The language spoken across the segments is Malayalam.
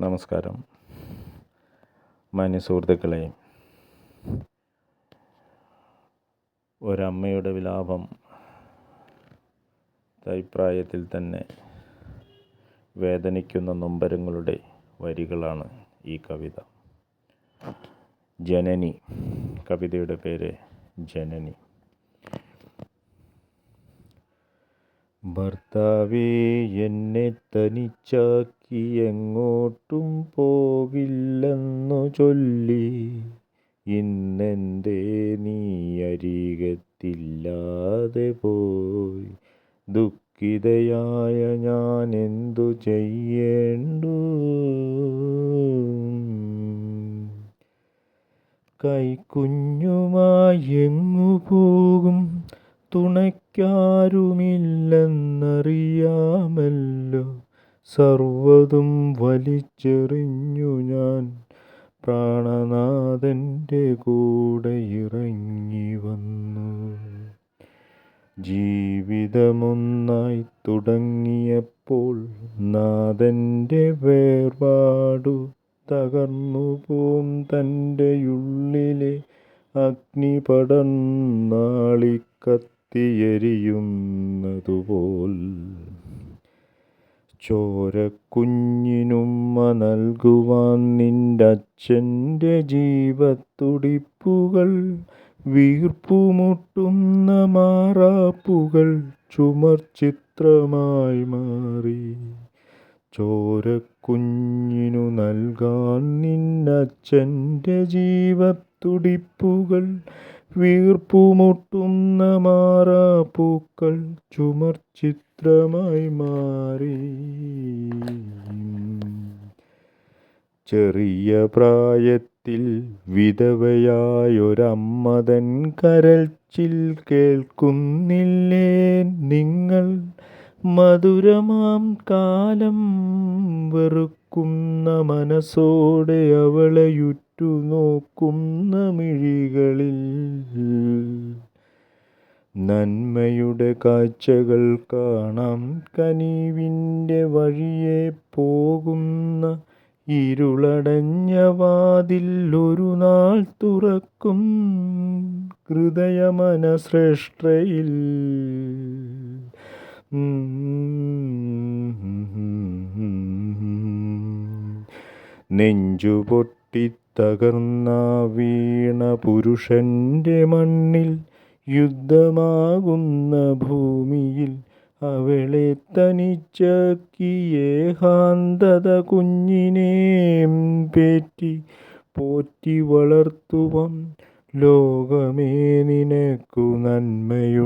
നമസ്കാരം. മാന്യ സുഹൃത്തുക്കളെ ഒരമ്മയുടെ വിലാപം തൈപ്രായത്തിൽ തന്നെ വേദനിക്കുന്ന നൊമ്പരങ്ങളുടെ വരികളാണ് ഈ കവിത. ജനനി കവിതയുടെ പേര് ജനനി. ഭർത്താവേ എന്നെ തനിച്ചാക്കി എങ്ങോട്ടും പോകില്ലെന്നു ചൊല്ലി. ഇന്നെന്തേ നീ അരികത്തില്ലാതെ പോയി. ദുഃഖിതയായ ഞാൻ എന്തു ചെയ്യേണ്ടു? കൈക്കുഞ്ഞുമായി എങ്ങു പോകും തുണയ്ക്കാരുമില്ലെന്നറിയാമല്ലോ. സർവതും വലിച്ചെറിഞ്ഞു ഞാൻ. പ്രാണനാഥന്റെ കൂടെ ഇറങ്ങി വന്നു. ജീവിതമൊന്നായി തുടങ്ങിയപ്പോൾ നാഥന്റെ വേർപാടു തകർന്നു പോം തന്റെ ഉള്ളിലെ അഗ്നി പടർന്നാളിക്കത്തിയെരിയുന്നതുപോൽ ചോരക്കുഞ്ഞിനുമ്മ നൽകുവാൻ നിന്റച്ഛന്റെ ജീവത്തുടിപ്പുകൾ വീർപ്പുമുട്ടുന്ന മാറാപ്പുകൾ ചുമർ ചിത്രമായി മാറി. ചോരക്കുഞ്ഞിനു നൽകാൻ നിന്നച്ഛന്റെ ജീവത്തുടിപ്പുകൾ വീർപ്പുമുട്ടുന്ന മാറാപ്പൂക്കൾ ചുമർ ചിത്രമായി മാറി. ചെറിയ പ്രായത്തിൽ വിധവയായൊരമ്മതൻ കരച്ചിൽ കേൾക്കുന്നില്ലേ? നിങ്ങൾ മധുരമാം കാലം വെറുക്കുന്ന മനസ്സോടെ അവളെയുറ്റു നോക്കുന്ന മിഴികളിൽ നന്മയുടെ കാഴ്ചകൾ കാണാം കനിവിന്റെ വഴിയെ പോകുന്ന ഇരുളടഞ്ഞ വാതിൽ ഒരു നാൾ തുറക്കും ഹൃദയമനശ്രേഷ്ഠയിൽ നെഞ്ചുപൊട്ടി തകർന്ന വീണ പുരുഷന്റെ മണ്ണിൽ യുദ്ധമാകുന്ന ഭൂമിയിൽ അവളെ തനിച്ചക്കിയേഹാന്തത കുഞ്ഞിനേം പേറ്റി പോറ്റി വളർത്തുവാൻ ലോകമേ നിനക്കു നന്മയുണ്ടാവട്ടെ.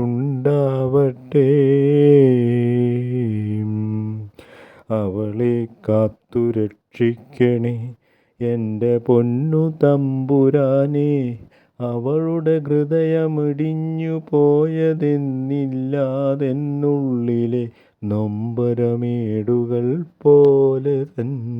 അവളെ കാത്തു രക്ഷിക്കണേ എന്റെ പൊന്നു തമ്പുരാനെ അവളുടെ ഹൃദയമിടിഞ്ഞു പോയതെന്നില്ലാതെന്നുള്ളിലെ നൊമ്പരമേടുകൾ പോലെ തന്നെ.